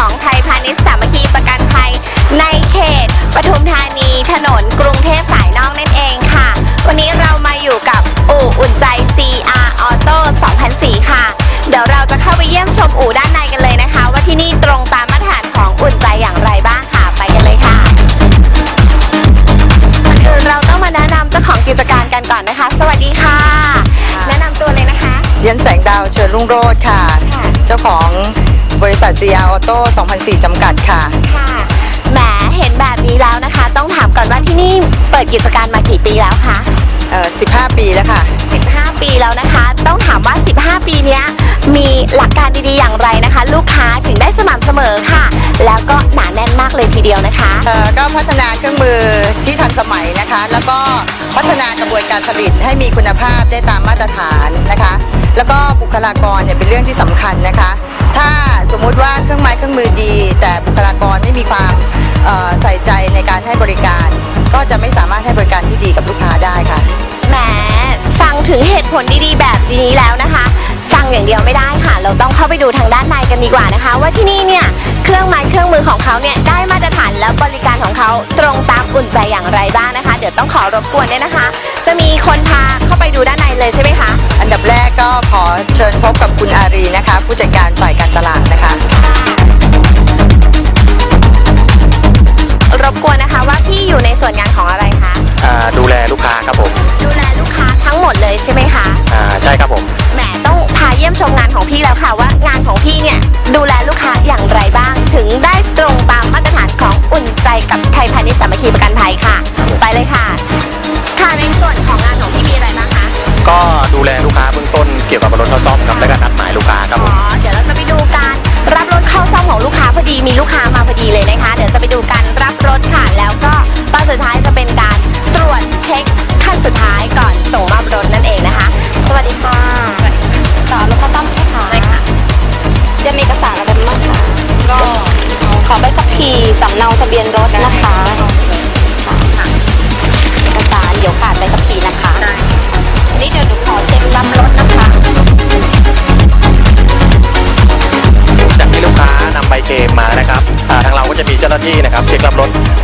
ของไทยพาณิชย์สามัคคีประกันภัย ในเขตปทุมธานีถนนกรุงเทพสายนอกนั่นเองค่ะ วันนี้เรามาอยู่กับอู่อุ่นใจ CR Auto 2004 ค่ะ เดี๋ยวเราจะเข้าไปเยี่ยมชมอู่ด้านในกันเลยนะคะ ว่าที่นี่ตรงตามมาตรฐานของอุ่นใจอย่างไรบ้างค่ะ ไปกันเลยค่ะก่อนอื่นเราต้องมาแนะนำเจ้าของกิจการกันก่อนนะคะ สวัสดีค่ะ แนะนำตัวเลยนะคะ เรียนแสงดาวเชิญรุ่งโรจน์ค่ะค่ะเจ้าของ บริษัท CR Auto 2004 จำกัดค่ะ ค่ะแหมเห็นแบบนี้แล้วนะคะ ต้องถามก่อนว่าที่นี่เปิดกิจการมากี่ปีแล้วคะ เอ่อ 15 ปีแล้วค่ะ 15 ปีแล้วนะคะ ต้องถามว่า 15 ปี สมัยนะคะ แล้วก็พัฒนากระบวนการผลิตให้มีคุณภาพได้ตามมาตรฐานนะคะ แล้วก็บุคลากรเนี่ยเป็นเรื่องที่สำคัญนะคะ ถ้าสมมุติว่าเครื่องไม้เครื่องมือดี แต่บุคลากรไม่มีความใส่ใจในการให้บริการ ก็จะไม่สามารถให้บริการที่ดีกับลูกค้าได้ค่ะแหมฟังถึงเหตุผลดีๆ แบบนี้แล้วนะคะ ฟังอย่างเดียวไม่ได้ เราต้องเข้าไปดูทางด้านในกันดีกว่านะคะ ว่าที่นี่เนี่ยเครื่องไม้เครื่องมือของเขาเนี่ยได้มาตรฐานและบริการของเขาตรงตามอุ่นใจอย่างไรบ้างนะคะ เดี๋ยวต้องขอรบกวนด้วยนะคะ จะมีคนพาเข้าไปดูด้านในเลยใช่ไหมคะ อันดับแรกก็ขอเชิญพบกับคุณอารีนะคะ ผู้จัดการฝ่ายการตลาดนะคะ เกี่ยวกับรถเข้าซ่อมครับแล้วก็นัดหมายลูกค้าครับผอ๋อเดี๋ยวเราจะไปดูการรับรถเข้าซ่อมของลูกค้าพอดีมีลูกค้ามาพอดีเลยนะคะ เดี๋ยวจะไปดูการรับรถค่ะแล้วก็ตอนสุดท้าย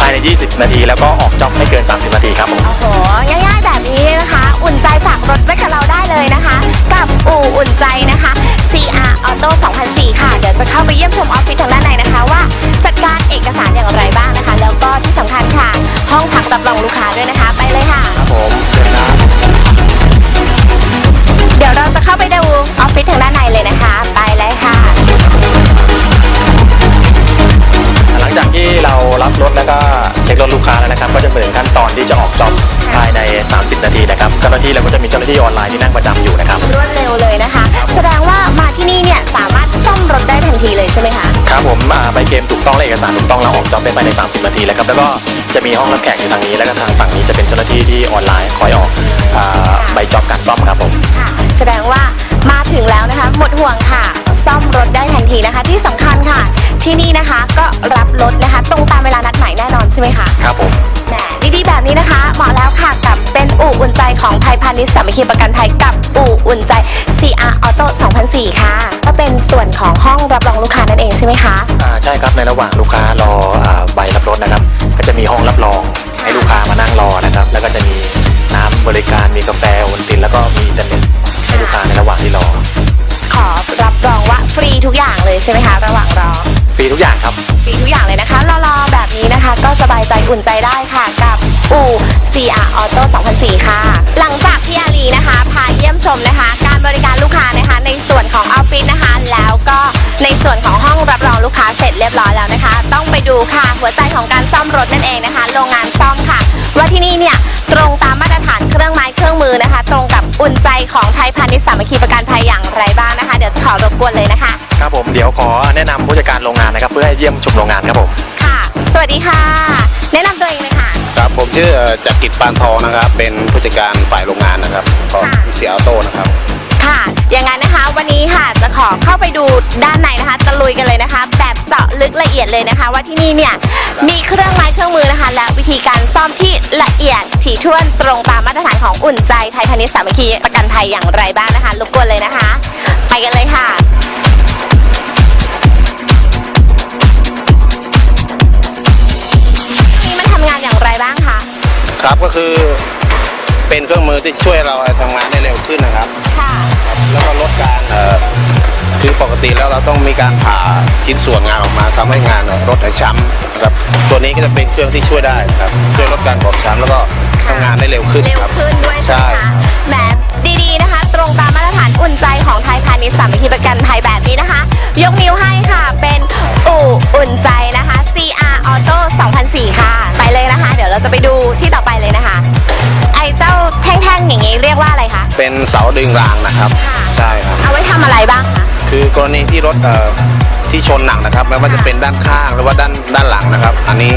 ายใน 20 นาที แล้วก็ออกจ็อกไม่เกิน 30 นาทีครับผมโอ้โห ง่ายๆแบบนี้นะคะ อุ่นใจฝากรถไว้กับเราได้เลยนะคะ กับอู่อุ่นใจนะคะ CR Auto 2004 ค่ะ เดี๋ยวจะเข้าไปเยี่ยมชมออฟฟิศทางด้านในนะคะว่า เราก็จะมีเจ้าหน้าที่ออนไลน์ที่นั่งประจำอยู่นะครับ รวดเร็วเลยนะคะ แสดงว่ามาที่นี่เนี่ยสามารถซ่อมรถได้ทันทีเลยใช่ไหมคะ ครับผมอ่าใบเกมถูกต้องและเอกสารถูกต้องเราออกจ็อบได้ภายใน 30 นาทีแล้วครับแล้วก็จะมีห้องรับแขกอยู่ทางนี้ แล้วก็ทางฝั่งนี้จะเป็นเจ้าหน้าที่ที่ออนไลน์คอยออกอ่าใบจ็อบการซ่อมครับผมค่ะ แสดงว่ามาถึงแล้วนะคะ หมดห่วงค่ะ ซ่อมรถได้ทันทีนะคะ ที่สำคัญค่ะ ที่นี่นะคะก็รับรถนะคะ ตรงตามเวลานัดหมายแน่นอนใช่ไหมคะ ครับผม แหมดีๆแบบนี้นะคะเหมาะ คะ อ่าใช่ครับในระหว่างลูกค้ารออ่าใบรับรถนะครับ ก็จะมีห้องรับรองให้ลูกค้ามานั่งรอนะครับ แล้วก็จะมีน้ำบริการมีกาแฟโอวัลตินแล้วก็มีอินเทอร์เน็ตให้ลูกค้าในระหว่างที่รอขอรับรองว่าฟรีทุกอย่างเลยใช่ไหมคะ ระหว่างรอ ฟรีทุกอย่างครับ ฟรีทุกอย่างเลยนะคะรอๆแบบนี้นะคะ ก็สบายใจอุ่นใจได้ค่ะกับ อู่ CR Auto 2004 ค่ะ หลังจากที่อาลีนะคะ พาเยี่ยมชมนะคะ การบริการลูกค้านะคะ ในส่วนของออฟฟิศนะคะ แล้วก็ในส่วนของห้องรับรองลูกค้าเสร็จเรียบร้อยแล้วนะคะ ต้องไปดูค่ะหัวใจของการซ่อมรถนั่นเองนะคะ โรงงานซ่อมค่ะ ว่าที่นี่เนี่ยตรงตามมาตรฐานเครื่องไม้เครื่องมือนะคะ ตรงกับอุ่นใจของไทยพาณิชย์สามัคคีประกันภัยอย่างไรบ้างนะคะ เดี๋ยวจะขอรบกวนเลยนะคะ ครับผมเดี๋ยวขอแนะนำผู้จัดการโรงงานนะครับ เพื่อให้เยี่ยมชมโรงงานครับผม ค่ะ สวัสดีค่ะ ชื่อเอ่อจักริดปานทองนะครับ เป็นผู้จัดการฝ่ายโรงงานนะครับของค่ะเสียออโต้นะครับ ค่ะ อย่างนั้นนะคะวันนี้ค่ะจะขอเข้าไปดูด้านในนะคะตะลุยกันเลยนะคะ แบบเจาะลึกละเอียดเลยนะคะ ว่าที่นี่เนี่ยมีเครื่องไม้เครื่องมือนะคะ และวิธีการซ่อมที่ละเอียดถี่ถ้วนตรงตามมาตรฐานของอุ่นใจไทยพาณิชย์สามัคคีประกันภัยอย่างไรบ้างนะคะรบกวนเลยนะคะ ไปกันเลยค่ะ ครับก็คือเป็นเครื่องมือที่ช่วยเราทำงานได้เร็วขึ้นนะครับ ค่ะ แล้วก็ลดการเอ่อคือปกติแล้วเราต้องมีการผ่าชิ้นส่วนงานออกมาทำให้งานลดช้ำนะครับตัวนี้ก็จะเป็นเครื่องที่ช่วยได้ครับช่วยลดการบอบช้ำแล้วก็ทำงานได้เร็วขึ้นเร็วครับ ขึ้นด้วยใช่ใช่ไหมคะแหมดีๆนะคะ ตรงตามมาตรฐานอุ่นใจของไทยพาณิชย์สามัคคีประกันภัยแบบนี้นะคะ ยกนิ้วให้ค่ะ เป็นอู่อุ่นใจนะคะ CR Auto 2004 ค่ะ ไปเลยนะคะ เดี๋ยวเราจะไปดูที่ต่อไปเลยนะคะ ไอ้เจ้าแท่งๆอย่างนี้เรียกว่าอะไรคะ เป็นเสาดึงรางนะครับ ค่ะ ใช่ครับ เอาไว้ทำอะไรบ้างคะ คือกรณีที่รถเอ่อที่ชนหนักนะครับไม่ว่าจะเป็นด้านข้างหรือว่าด้านด้านหลังนะครับ อันนี้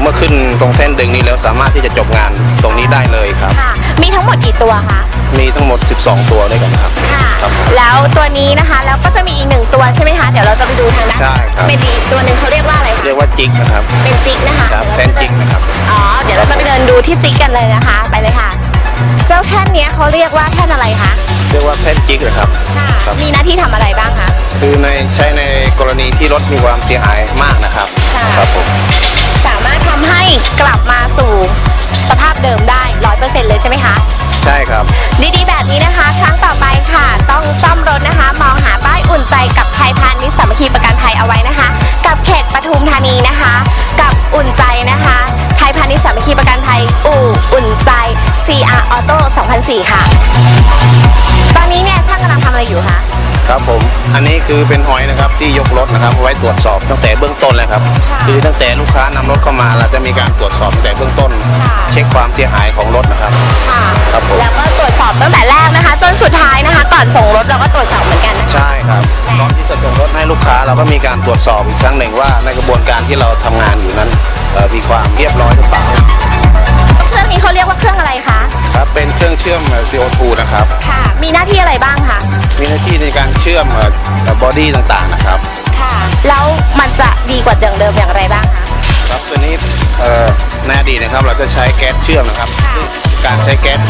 เมื่อขึ้นตรงเส้นดึงนี้แล้วสามารถที่จะจบงานตรงนี้ได้เลยครับ ค่ะ มีทั้งหมดกี่ตัวคะ มีทั้งหมด 12 ตัวด้วยกันครับค่ะ ครับผม แล้วตัวนี้นะคะแล้วก็จะมีอีกหนึ่งตัวใช่ไหมคะเดี๋ยวเราจะไปดูทางด้านใช่ครับ เป็นอีกตัวหนึ่งเขาเรียกว่าอะไรคะเรียกว่าจิกนะครับ เป็นจิกนะคะครับแทนจิกนะครับ อ๋อเดี๋ยวเราจะไปเดินดูที่จิกกันเลยนะคะ ไปเลยค่ะ เจ้าแท่นเนี้ยเขาเรียกว่าแท่นอะไรคะเรียกว่าแทนจิกนะครับครับ มีหน้าที่ทำอะไรบ้างคะ คือในใช้ในกรณีที่รถมีความเสียหายมากนะครับ ค่ะ ครับผมสามารถทำให้กลับมาสู่สภาพเดิมได้ร้อยเปอร์เซ็นต์เลยใช่ไหมคะ ใช่ครับ ดีๆ แบบนี้นะคะ ครั้งต่อไปค่ะ ต้องซ่อมรถนะคะ มองหาป้ายอุ่นใจกับไทยพาณิชย์สามัคคีประกันภัยเอาไว้นะคะ กับเขตปทุมธานีนะคะ กับอุ่นใจนะคะ ไทยพาณิชย์สามัคคีประกันภัยอู่อุ่นใจ CR Auto 2004 ค่ะ ตอนนี้เนี่ยช่างกำลังทำอะไรอยู่คะ ครับผม อันนี้คือเป็นหอยนะครับที่ยกรถนะครับ ไว้ตรวจสอบตั้งแต่เบื้องต้นเลยครับค่ะคือตั้งแต่ลูกค้านำรถเข้ามาเราจะมีการตรวจสอบตั้งแต่เบื้องต้นค่ะเช็คความเสียหายของรถนะครับค่ะครับผมแล้วก็ตรวจสอบตั้งแต่แรกนะคะ จนสุดท้ายนะคะ ก่อนส่งรถเราก็ตรวจสอบเหมือนกันนะคะใช่ครับก่อนที่จะส่งรถให้ลูกค้าเราก็มีการตรวจสอบอีกครั้งหนึ่งว่าในกระบวนการที่เราทำงานอยู่นั้นเอ่อมีความเรียบร้อยหรือเปล่าเครื่องนี้เขาเรียกว่าเครื่องอะไรคะ ครับเป็นเครื่องเชื่อมเอ่อ CO2 นะครับ ค่ะ มีหน้าที่อะไรบ้างคะ มีหน้าที่ในการเชื่อมบอดี้ต่างๆนะครับ ค่ะ แล้วมันจะดีกว่าเดิมๆอย่างไรบ้างคะ ครับตัวนี้เอ่อในอดีตนะครับ เราจะใช้แก๊สเชื่อมนะครับค่ะซึ่งการใช้แก๊ส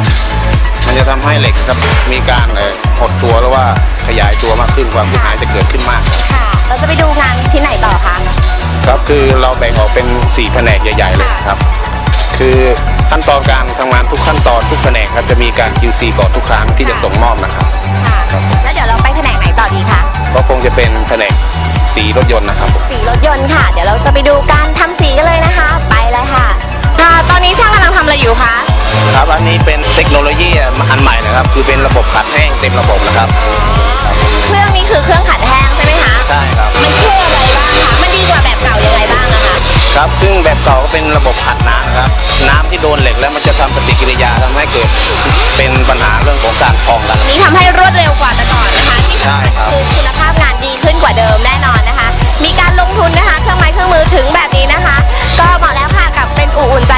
มันจะทำให้เหล็กครับมีการเอ่อหดตัวหรือว่าขยายตัวมากขึ้นความเสียหายจะเกิดขึ้นมากครับค่ะ เราจะไปดูงานชิ้นไหนต่อคะ ครับคือเราแบ่งออกเป็น 4 แผนกใหญ่ ๆ เลยครับ คือขั้นตอนการทำงานทุกขั้นตอนทุกแผนกครับจะมีการ QC ก่อนทุกครั้งที่จะส่งมอบนะครับ ค่ะ แล้วเดี๋ยวเราไปแผนกไหนต่อดีคะ ก็คงจะเป็นแผนกสีรถยนต์นะครับสีรถยนต์ค่ะ เดี๋ยวเราจะไปดูการทำสีกันเลยนะคะ ไปเลยค่ะ ค่ะ ตอนนี้ช่างกำลังทำอะไรอยู่คะ ครับอันนี้เป็นเทคโนโลยีอันใหม่นะครับ คือเป็นระบบขัดแห้งเต็มระบบนะครับเครื่องนี้คือเครื่องขัดแห้งใช่ไหมคะ ใช่ครับ มันช่วยอะไรบ้างคะ มันดีกว่าแบบเก่ายังไงบ้างอะ คะครับซึ่งแบบเก่าก็เป็นระบบขัดน้ำนะครับ น้ำที่โดนเหล็กแล้วมันจะทำปฏิกิริยาทำให้เกิดเป็นปัญหาเรื่องของการพองกัน นี่ทำให้รวดเร็วกว่าแต่ก่อนนะคะที่ใช่สำคัญครับ คือคุณภาพงานดีขึ้นกว่าเดิมแน่นอนนะคะ มีการลงทุนนะคะ เครื่องไม้เครื่องมือถึงแบบนี้นะคะ ก็เหมาะแล้วค่ะกับเป็นอู่อุ่นใจ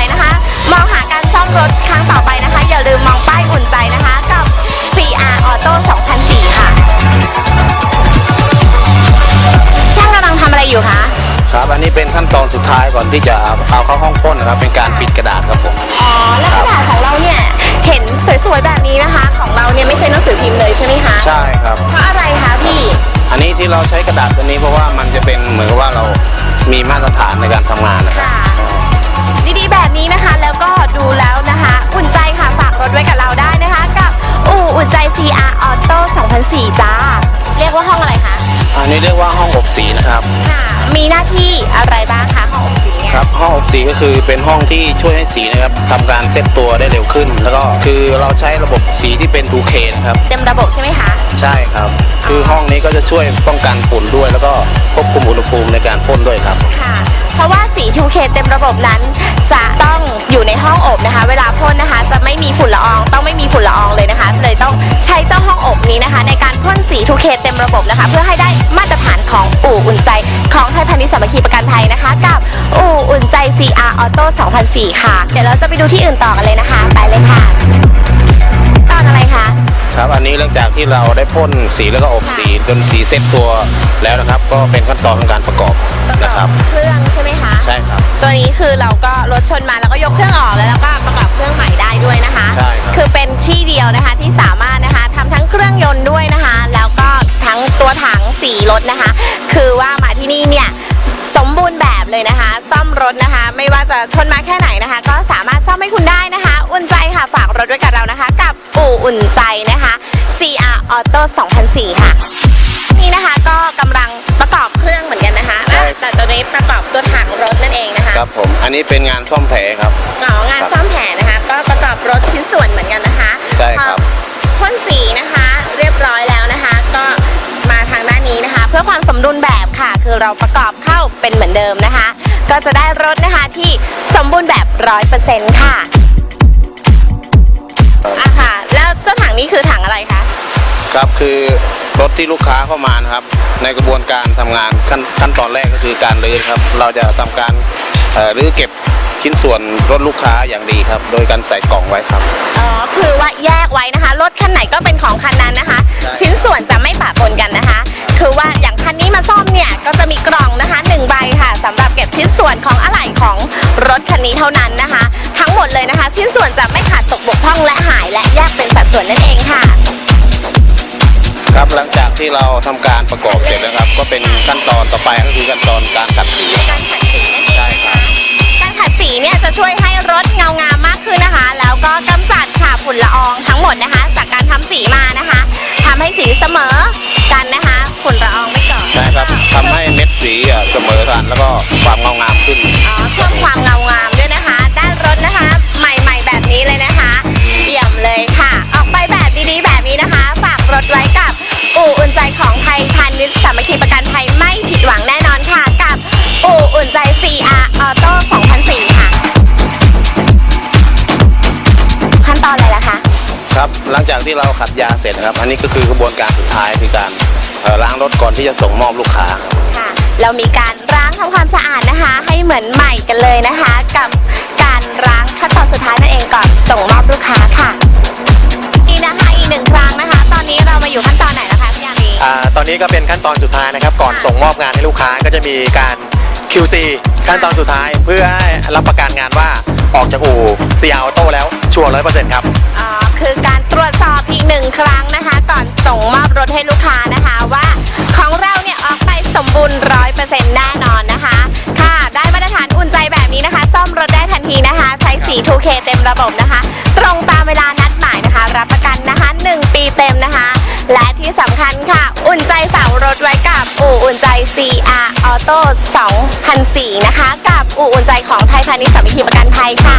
ครับอันนี้เป็นขั้นตอนสุดท้ายก่อนที่จะเอาเข้าห้องพ่นนะครับ เป็นการปิดกระดาษครับผมอ๋อแล้วกระดาษของเราเนี่ยเห็นสวยๆแบบนี้นะคะ ของเราเนี่ยไม่ใช่หนังสือพิมพ์เลยใช่ไหมคะใช่ครับ เพราะอะไรคะพี่ อันนี้ที่เราใช้กระดาษตัวนี้เพราะว่ามันจะเป็นเหมือนกับว่าเรามีมาตรฐานในการทำงานนะครับค่ะดีๆแบบนี้นะคะแล้วก็ดูแล้วนะคะ อุ่นใจค่ะฝากรถไว้กับเราได้นะคะ กับอู่อุ่นใจ CR Auto 2004จ้าเรียกว่าห้องอะไรคะอันนี้เรียกว่าห้องอบสีนะครับค่ะมีหน้า ที่อะไร ครับห้องอบสีก็คือเป็นห้องที่ช่วยให้สีนะครับทำการเซตตัวได้เร็วขึ้น แล้วก็คือเราใช้ระบบสีที่เป็น 2K นะครับ เต็มระบบใช่ไหมคะ ใช่ครับ คือห้องนี้ก็จะช่วยป้องกันฝุ่นด้วย แล้วก็ควบคุมอุณหภูมิในการพ่นด้วยครับ ค่ะ เพราะว่าสี 2K เต็มระบบนั้น จะต้องอยู่ในห้องอบนะคะ เวลาพ่นนะคะ จะไม่มีฝุ่นละออง ต้องไม่มีฝุ่นละอองเลยนะคะ เลยต้องใช้เจ้าห้องอบนี้นะคะ ในการพ่นสี 2K เต็มระบบนะคะ เพื่อให้ได้มาตรฐานของอู่อุ่นใจของไทยพาณิชย์สามัคคีประกันภัยนะคะ กับอู่อุ่นใจ CR Auto 2004 ค่ะ เดี๋ยวเราจะไปดูที่อื่นต่อกันเลยนะคะ ไปเลยค่ะ ตอนอะไรคะ ครับอันนี้หลังจากที่เราได้พ่นสีแล้วก็อบสีจนสีเซ็ตตัวแล้วนะครับ ก็เป็นขั้นตอนของการประกอบนะครับ เครื่องใช่ไหมคะ ใช่ครับ ตัวนี้คือเราก็รถชนมาแล้วก็ยกเครื่องออกแล้วแล้วก็ประก รถนะคะ ไม่ว่าจะชนมาแค่ไหนนะคะ ก็สามารถซ่อมให้คุณได้นะคะ อุ่นใจค่ะฝากรถไว้กับเรานะคะ กับอู่อุ่นใจนะคะ CR Auto 2004 ค่ะ นี่นะคะก็กำลังประกอบเครื่องเหมือนกันนะคะใช่ แต่ตัวนี้ประกอบตัวถังรถนั่นเองนะคะครับผมอันนี้เป็นงานซ่อมแผลครับ อ๋องานซ่อมแผนนะคะ ก็ประกอบรถชิ้นส่วนเหมือนกันนะคะใช่ครับ พอพ่นสีนะคะ เรียบร้อย นี้นะคะ เพื่อความสมดุลแบบค่ะ คือเราประกอบเข้าเป็นเหมือนเดิมนะคะ ก็จะได้รถนะคะที่สมบูรณ์แบบร้อยเปอร์เซ็นต์ค่ะอะค่ะ แล้วเจ้าถังนี้คือถังอะไรคะ ครับคือรถที่ลูกค้าเข้ามานะครับ ในกระบวนการทำงานขั้นขั้นตอนแรกก็คือการรื้อครับ เราจะทำการเอ่อรื้อเก็บ ชิ้นส่วนรถลูกค้าอย่างดีครับ โดยการใส่กล่องไว้ครับ อ๋อคือว่าแยกไว้นะคะ รถคันไหนก็เป็นของคันนั้นนะคะใช่ชิ้นส่วนจะไม่ปะปนกันนะคะ คือว่าอย่างคันนี้มาซ่อมเนี่ยก็จะมีกล่องนะคะหนึ่งใบค่ะสำหรับเก็บชิ้นส่วนของอะไหล่ของรถคันนี้เท่านั้นนะคะ ทั้งหมดเลยนะคะ ชิ้นส่วนจะไม่ขาดตกบกพร่องและหาย และแยกเป็นสัดส่วนนั่นเองค่ะ ครับหลังจากที่เราทำการประกอบเสร็จนะครับ ก็เป็นขั้นตอนต่อไปก็คือขั้นตอนการขัดสีครับ ดสีเนี่ยจะช่วยให้รถเงางามมากขึ้นนะคะ แล้วก็กำจัดค่ะฝุ่นละอองทั้งหมดนะคะ จากการทำสีมานะคะทำให้สีเสมอกันนะคะ ฝุ่นละอองไม่เกิด ใช่ครับทำให้เม็ดสีอะเสมอกันแล้วก็ ที่เราขัดยางเสร็จนะครับ อันนี้ก็คือกระบวนการสุดท้ายคือการเอ่อล้างรถก่อนที่จะส่งมอบลูกค้าครับ ค่ะ เรามีการล้างทำความสะอาดนะคะ ให้เหมือนใหม่กันเลยนะคะ กับการล้างขั้นตอนสุดท้ายนั่นเองก่อนส่งมอบลูกค้าค่ะนี่นะคะอีกหนึ่งครั้งนะคะ ตอนนี้เรามาอยู่ขั้นตอนไหนแล้วคะพี่อารีอ่าตอนนี้ก็เป็นขั้นตอนสุดท้ายนะครับ ก่อนส่งมอบงานให้ลูกค้าก็จะมีการ QC ขั้นตอนสุดท้ายเพื่อให้รับประกันงานว่าออกจากอู่ CR Auto แล้วชัวร์ร้อยเปอร์เซ็นต์ครับ อ๋อ ครั้งนะคะ ก่อนส่งมอบรถให้ลูกค้านะคะว่าของเราเนี่ยออกไปสมบูรณ์ร้อยเปอร์เซ็นต์แน่นอนนะคะ ค่ะได้มาตรฐานอุ่นใจแบบนี้นะคะ ซ่อมรถได้ทันทีนะคะ ใช้สี 2K เต็มระบบนะคะ ตรงตามเวลานัดหมายนะคะ รับประกันนะคะ 1 ปีเต็มนะคะ และที่สำคัญค่ะ อุ่นใจเสารถไว้กับอู่อุ่นใจ CR Auto 2004นะคะ กับอู่อุ่นใจของไทยพาณิชย์สามัคคีประกันภัยค่ะ